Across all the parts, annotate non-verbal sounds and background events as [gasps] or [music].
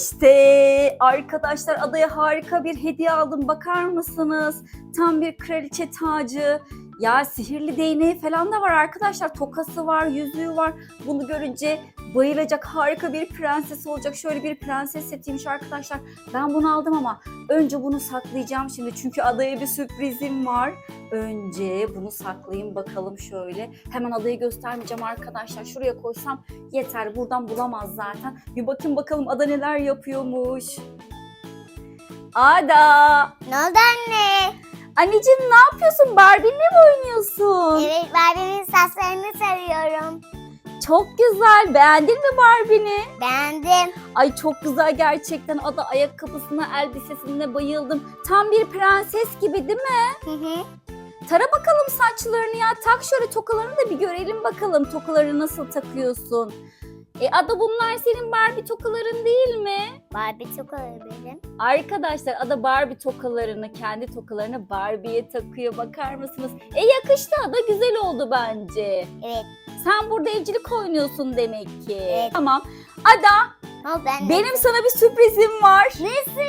İşte arkadaşlar adaya harika bir hediye aldım. Bakar mısınız? Tam bir kraliçe tacı. Ya sihirli değneği falan da var arkadaşlar. Tokası var, yüzüğü var. Bunu görünce bayılacak harika bir prenses olacak. Şöyle bir prenses setiymiş arkadaşlar. Ben bunu aldım ama önce bunu saklayacağım şimdi. Çünkü adaya bir sürprizim var. Önce bunu saklayayım bakalım şöyle. Hemen adayı göstermeyeceğim arkadaşlar. Şuraya koysam yeter. Buradan bulamaz zaten. Bir bakın bakalım ada neler yapıyormuş. Ada! Ne oldu anne? Anneciğim ne yapıyorsun? Barbie'yle mi oynuyorsun? Evet Barbie'nin saçlarını sarıyorum. Çok güzel. Beğendin mi Barbie'ni? Beğendim. Ay çok güzel gerçekten. Ada ayakkabısına, elbisesine bayıldım. Tam bir prenses gibi değil mi? Hı hı. Tara bakalım saçlarını ya. Tak şöyle tokalarını da bir görelim bakalım. Tokaları nasıl takıyorsun? E Ada bunlar senin Barbie tokaların değil mi? Barbie çok benim. Arkadaşlar Ada Barbie tokalarını, kendi tokalarını Barbie'ye takıyor. Bakar mısınız? E yakıştı Ada. Güzel oldu bence. Evet. Sen burada evcilik oynuyorsun demek ki. Evet. Tamam. Ada oldu anne? benim sana bir sürprizim var. Nesi?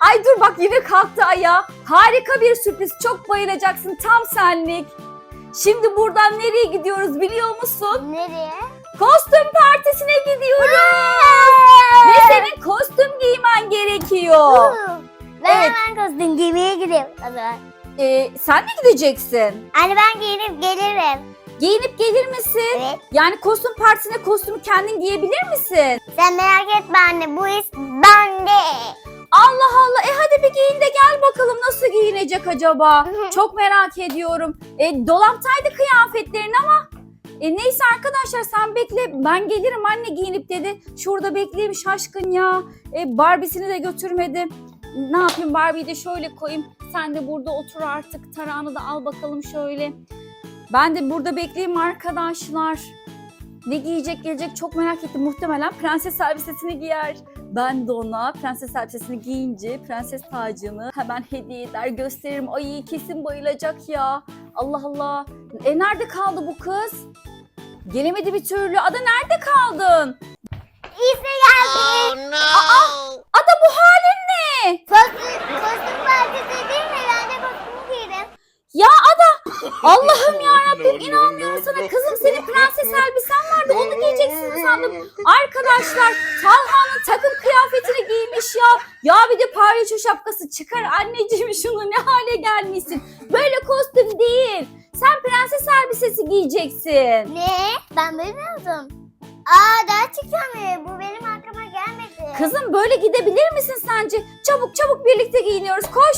Ay dur bak yine kalktı ayağa. Harika bir sürpriz. Çok bayılacaksın. Tam senlik. Şimdi buradan nereye gidiyoruz biliyor musun? Nereye? Kostüm partisine gidiyoruz. Ve senin kostüm giymen gerekiyor. Ben Evet. hemen kostüm giymeye o zaman. Ee, sen mi gideceksin? Anne ben giyinip gelirim. Giyinip gelir misin? Evet. Yani kostüm partisine kostümü kendin giyebilir misin? Sen merak etme anne bu iş bende. Allah Allah. E hadi bir giyin de gel bakalım nasıl giyinecek acaba? Çok merak ediyorum. E, dolaptaydı kıyafetlerin ama. E, neyse arkadaşlar sen bekle. Ben gelirim anne giyinip dedi. Şurada bekleyeyim şaşkın ya. E, Barbie'sini de götürmedi. Ne yapayım Barbie'yi de şöyle koyayım. Sen de burada otur artık. Tarağını da al bakalım şöyle. Ben de burada bekleyeyim arkadaşlar. Ne giyecek gelecek çok merak ettim. Muhtemelen prenses elbisesini giyer. Ben de ona prenses elbisesini giyince prenses tacını hemen hediye eder gösteririm. Ay kesin bayılacak ya. Allah Allah. E nerede kaldı bu kız? Gelemedi bir türlü. Ada nerede kaldın? İşte geldi. Oh no! Ada bu halin ne? Kostüm, kostüm partisi değil mi? Ben de kostüm giydim. Ya Ada Allah'ım Rabbim inanmıyorum sana. Kızım senin prenses elbisen vardı onu giyeceksin sandım. Arkadaşlar Talha'nın takım kıyafetini giymiş ya. Ya bir de palyaço şapkası çıkar anneciğim şunu ne hale gelmişsin. Böyle kostüm değil. Sen prenses elbisesi giyeceksin. Ne? Ben bilmiyordum. Aa gerçekten mi? Bu benim aklıma gelmedi. Kızım böyle gidebilir misin sence? Çabuk çabuk birlikte giyiniyoruz koş.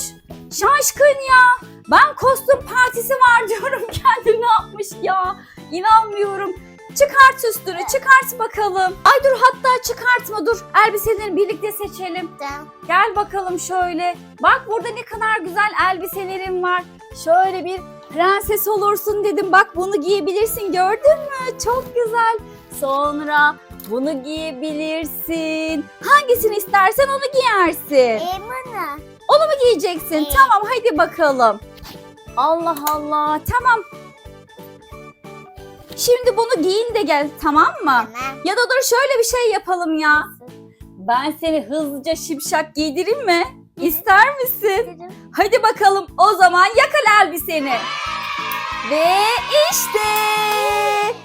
Şaşkın ya. Ben kostüm partisi var diyorum [laughs] kendi ne yapmış ya. İnanmıyorum. Çıkart üstünü çıkart bakalım. Ay dur hatta çıkartma dur. Elbiselerini birlikte seçelim. Tamam. Gel bakalım şöyle. Bak burada ne kadar güzel elbiselerim var. Şöyle bir prenses olursun dedim. Bak bunu giyebilirsin gördün mü? Çok güzel. Sonra bunu giyebilirsin. Hangisini istersen onu giyersin. Ee, bana. Onu mu giyeceksin? Evet. Tamam hadi bakalım. Allah Allah tamam. Şimdi bunu giyin de gel tamam mı? Tamam. Ya da dur şöyle bir şey yapalım ya. Ben seni hızlıca şipşak giydireyim mi? İster misin? Hadi bakalım o zaman yakal elbiseni. Ve işte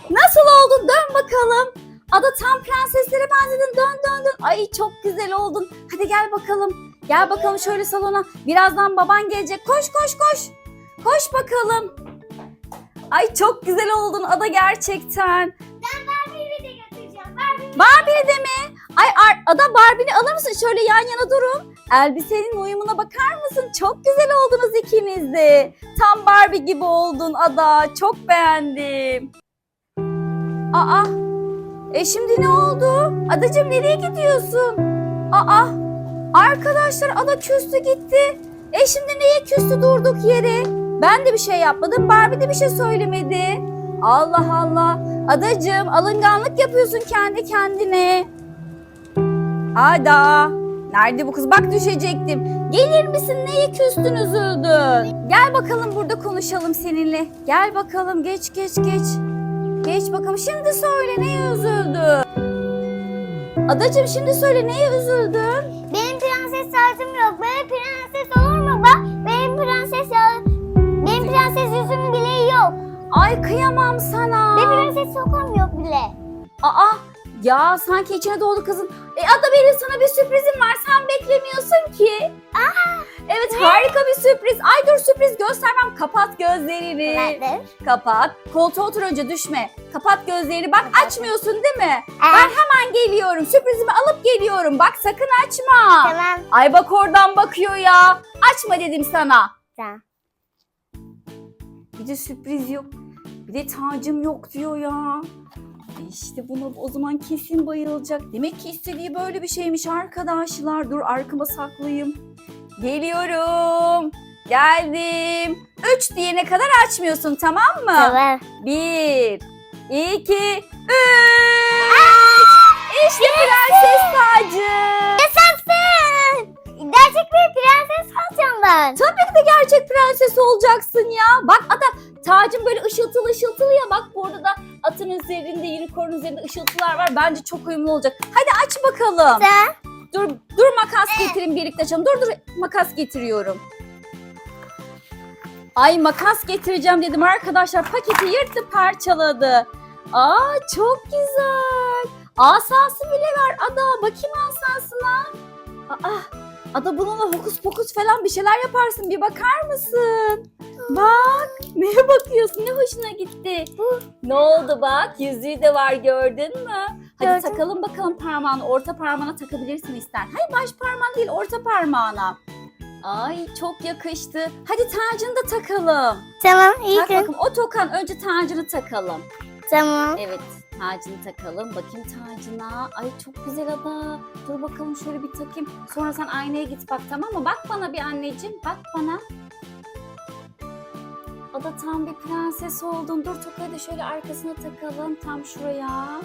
nasıl oldun dön bakalım. Ada tam prenseslere benzedin dön dön dön. Ay çok güzel oldun. Hadi gel bakalım. Gel bakalım şöyle salona. Birazdan baban gelecek. Koş koş koş. Koş bakalım. Ay çok güzel oldun Ada gerçekten. Barbie'yi de götüreceğim. Barbie. Barbie de mi? Ay Ada Barbie'ni alır mısın? Şöyle yan yana durun. Elbisenin uyumuna bakar mısın? Çok güzel oldunuz ikiniz de. Tam Barbie gibi oldun Ada. Çok beğendim. Aa. E şimdi ne oldu? Adacığım nereye gidiyorsun? Aa. Arkadaşlar Ada küstü gitti. E şimdi neye küstü durduk yere? Ben de bir şey yapmadım. Barbie de bir şey söylemedi. Allah Allah. Adacığım alınganlık yapıyorsun kendi kendine. Ada. Nerede bu kız? Bak düşecektim. Gelir misin? Neye küstün üzüldün? Gel bakalım burada konuşalım seninle. Gel bakalım geç geç geç. Geç bakalım. Şimdi söyle neye üzüldün? Adacığım şimdi söyle neye üzüldün? Ay kıyamam sana. Benim prenses sokam yok bile. Aa ya sanki içine doğdu kızın. E Ada benim sana bir sürprizim var. Sen beklemiyorsun ki. Aa, evet harika bir sürpriz. Ay dur sürpriz göstermem. Kapat gözlerini. Nedir? Kapat. Koltuğa otur önce düşme. Kapat gözlerini. Bak Kapattım. açmıyorsun değil mi? Aa, Ben hemen geliyorum. Sürprizimi alıp geliyorum. Bak sakın açma. Tamam. Ay bak oradan bakıyor ya. Açma dedim sana. Tamam. Bir de sürpriz yok. Bir de tacım yok diyor ya. E İşte buna o zaman kesin bayılacak. Demek ki istediği böyle bir şeymiş arkadaşlar. Dur arkama saklayayım. Geliyorum. Geldim. Üç diyene kadar açmıyorsun tamam mı? Tamam. Bir, iki, üç. İşte prenses tacı. Yaşasın. Gerçek bir prenses olacağım ben. Tabii ki de gerçek prenses olacaksın ya. Bak ata tacın böyle ışıltılı ışıltılı ya. Bak burada da atın üzerinde, unicorn üzerinde ışıltılar var. Bence çok uyumlu olacak. Hadi aç bakalım. Sen? Dur, dur makas getireyim birlikte açalım. Dur dur makas getiriyorum. Ay makas getireceğim dedim arkadaşlar. Paketi yırttı parçaladı. Aa çok güzel. Asası bile var Ada. Bakayım asasına. Aa, Ada bununla hokus pokus falan bir şeyler yaparsın. Bir bakar mısın? Bak. Neye bakıyorsun? Ne hoşuna gitti? Ne oldu bak? Yüzüğü de var gördün mü? Hadi Gördüm. takalım bakalım parmağını. Orta parmağına takabilirsin isten. Hayır baş parmağın değil orta parmağına. Ay çok yakıştı. Hadi tacını da takalım. Tamam iyi Tak gün. bakalım. O tokan önce tacını takalım. Tamam. Evet tacını takalım. Bakayım tacına. Ay çok güzel ada. Dur bakalım şöyle bir takayım. Sonra sen aynaya git bak tamam mı? Bak bana bir anneciğim. Bak bana. Ada tam bir prenses oldun. Dur tokayı da şöyle arkasına takalım. Tam şuraya.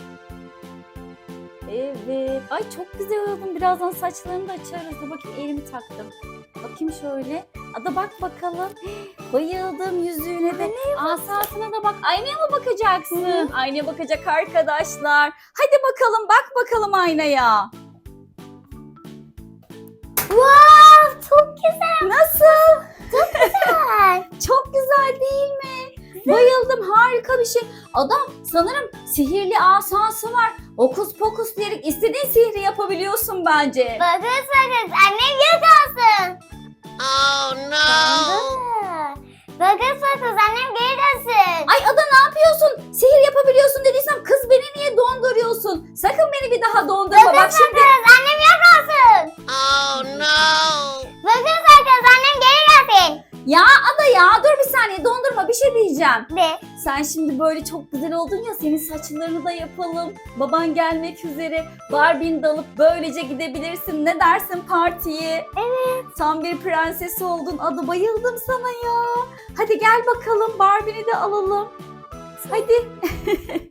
Evet. Ay çok güzel oldun. Birazdan saçlarını da açarız. Dur bakayım elimi taktım. Bakayım şöyle. Ada bak bakalım. [gasps] Bayıldım yüzüğüne de. Asasına da bak. Aynaya mı bakacaksın? Aynaya bakacak arkadaşlar. Hadi bakalım bak bakalım aynaya. Wow çok güzel. Nasıl? Güzel. Çok güzel değil mi? Bayıldım harika bir şey. Adam sanırım sihirli asası var. Okus pokus diyerek istediğin sihri yapabiliyorsun bence. Bakın bakın annem yok olsun. Oh no! Bakın bakın annem geri dönsün. Ay Ada ne yapıyorsun? Sihir yapabiliyorsun dediysem kız beni niye donduruyorsun? Sakın beni bir daha dondurma. Bakın Bak şimdi annem yok olsun. Oh no! Ya Ada ya dur bir saniye dondurma bir şey diyeceğim. Ne? Sen şimdi böyle çok güzel oldun ya senin saçlarını da yapalım. Baban gelmek üzere. Barbie'ni de alıp böylece gidebilirsin. Ne dersin partiye? Evet. Tam bir prenses oldun. Adı bayıldım sana ya. Hadi gel bakalım Barbie'ni de alalım. Hadi. [laughs]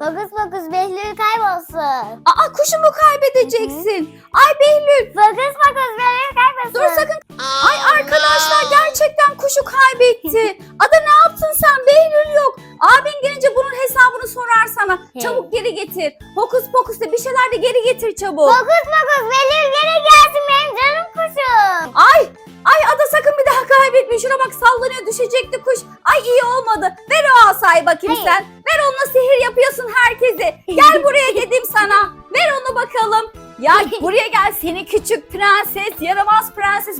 Fokus fokus Behlül kaybolsun. Aa kuşumu kaybedeceksin. Ay Behlül. Fokus fokus Behlül kaybolsun. Dur sakın. Ay arkadaşlar gerçekten kuşu kaybetti. [laughs] Ada ne yaptın sen? Behlül yok. Abin gelince bunun hesabını sorar sana. He. Çabuk geri getir. Fokus fokus de bir şeyler de geri getir çabuk. Fokus fokus Behlül geri gelsin benim canım kuşum. Ay ay ada sakın bir daha kaybetme. Şuna bak sallanıyor düşecekti kuş. Ay iyi olmadı. Ver o asayı bakayım Hayır. sen. Onunla sihir yapıyorsun herkese. Gel buraya dedim sana. Ver onu bakalım. Ya buraya gel seni küçük prenses, yaramaz prenses.